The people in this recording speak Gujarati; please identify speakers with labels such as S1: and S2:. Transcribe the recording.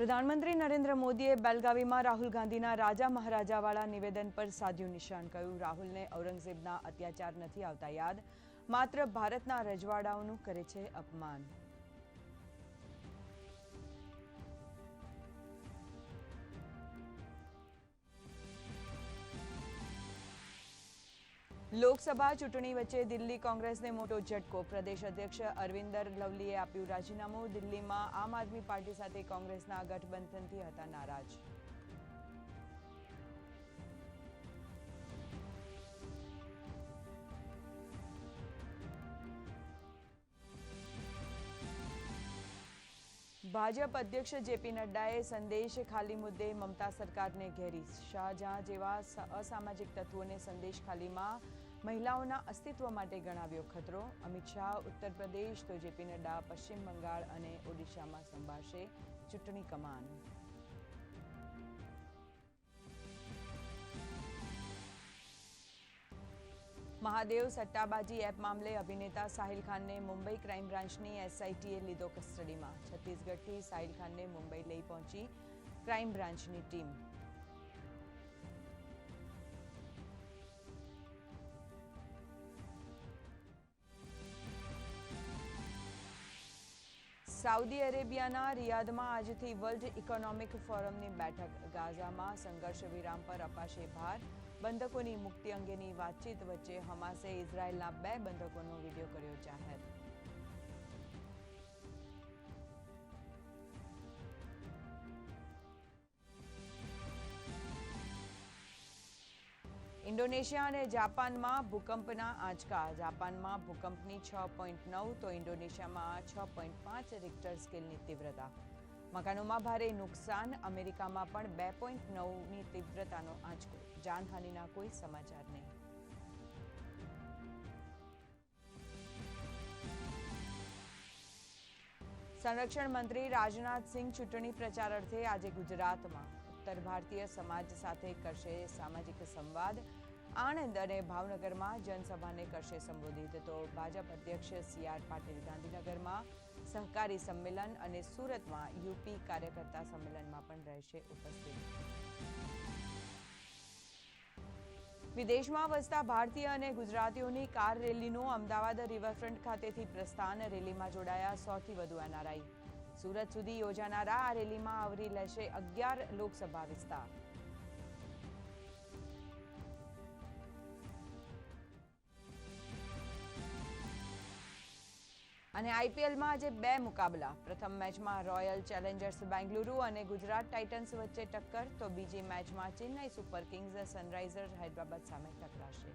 S1: પ્રધાનમંત્રી નરેન્દ્ર મોદીએ બેલગાવીમાં રાહુલ ગાંધીના રાજા મહારાજાવાળા નિવેદન પર સાધ્યું નિશાન કહ્યું રાહુલને ઔરંગઝેબના અત્યાચાર નથી આવતા યાદ, માત્ર ભારતના રજવાડાઓનું કરે છે અપમાન. લોકસભા ચૂંટણી વચ્ચે દિલ્હી કોંગ્રેસને મોટો ઝટકો. પ્રદેશ અધ્યક્ષ અરવિંદર લવલીએ આપ્યું રાજીનામું. દિલ્હીમાં આમ આદમી પાર્ટી સાથે કોંગ્રેસના ગઠબંધનથી હતા નારાજ. ભાજપ અધ્યક્ષ જેપી નડ્ડાએ સંદેશ ખાલી મુદ્દે મમતા સરકારને ઘેરી. શાહજહાં જેવા અસામાજિક તત્વોને સંદેશ ખાલીમાં મહિલાઓના અસ્તિત્વ માટે ગણાવ્યો ખતરો. અમિત શાહ ઉત્તર પ્રદેશ તો જેપી નડ્ડા, પશ્ચિમ બંગાળ અને ઓડિશામાં સંભાળશે ચૂંટણી કમાન. મહાદેવ સટ્ટાબાજી એપ મામલે અભિનેતા સાહિલ ખાનને મુંબઈ ક્રાઇમ બ્રાન્ચની એસઆઈટીએ લીધો કસ્ટડીમાં. છત્તીસગઢથી સાહિલ ખાનને મુંબઈ લઈ પહોંચી ક્રાઇમ બ્રાન્ચની ટીમ. સાઉદી અરેબિયાના રિયાદમાં આજથી વર્લ્ડ ઇકોનોમિક ફોરમની બેઠક. ગાઝામાં સંઘર્ષ વિરામ પર અપાશે ભાર. બંધકોની મુક્તિ અંગેની વાતચીત વચ્ચે હમાસે ઇઝરાયેલના બે બંધકોનો વીડિયો કર્યો જાહેર. ઇન્ડોનેશિયા અને જાપાનમાં ભૂકંપના આંચકા. જાપાનમાં ભૂકંપની છ પોઈન્ટ નવ તો ઇન્ડોનેશિયામાં છ પોઈન્ટ પાંચ રિક્ટર સ્કેલની તીવ્રતા. મકાનોમાં ભારે નુકસાન, અમેરિકામાં પણ બે પોઈન્ટ નવની તીવ્રતાનો આંચકો. જાનહાનિના કોઈ સમાચાર નહીં. સંરક્ષણ મંત્રી રાજનાથ સિંહ ચૂંટણી પ્રચાર અર્થે આજે ગુજરાતમાં. ઉત્તર ભારતીય સમાજ સાથે કરશે સામાજિક સંવાદ. આણંદ અને ભાવનગરમાં જનસભાને કરશે સંબોધિત તો ભાજપ અધ્યક્ષ સી આર પાટીલ ગાંધીનગરમાં સહકારી સંમેલન અને સુરતમાં યુપી કાર્યકર્તા સંમેલનમાં પણ રહેશે ઉપસ્થિત. વિદેશમાં વસતા ભારતીય અને ગુજરાતીઓની કાર રેલીનું અમદાવાદ રિવરફ્રન્ટ ખાતેથી પ્રસ્થાન. રેલીમાં જોડાયા સૌથી વધુ એનઆરઆઈ. સુરત સુધી યોજાનારા આ રેલીમાં આવરી લેશે અગિયાર લોકસભા વિસ્તાર. અને આઈપીએલમાં આજે બે મુકાબલા. પ્રથમ મેચમાં રોયલ ચેલેન્જર્સ બેંગલુરુ અને ગુજરાત ટાઇટન્સ વચ્ચે ટક્કર, તો બીજી મેચમાં Chennai Super Kings Sunrisers Hyderabad સામે ટકરાશે.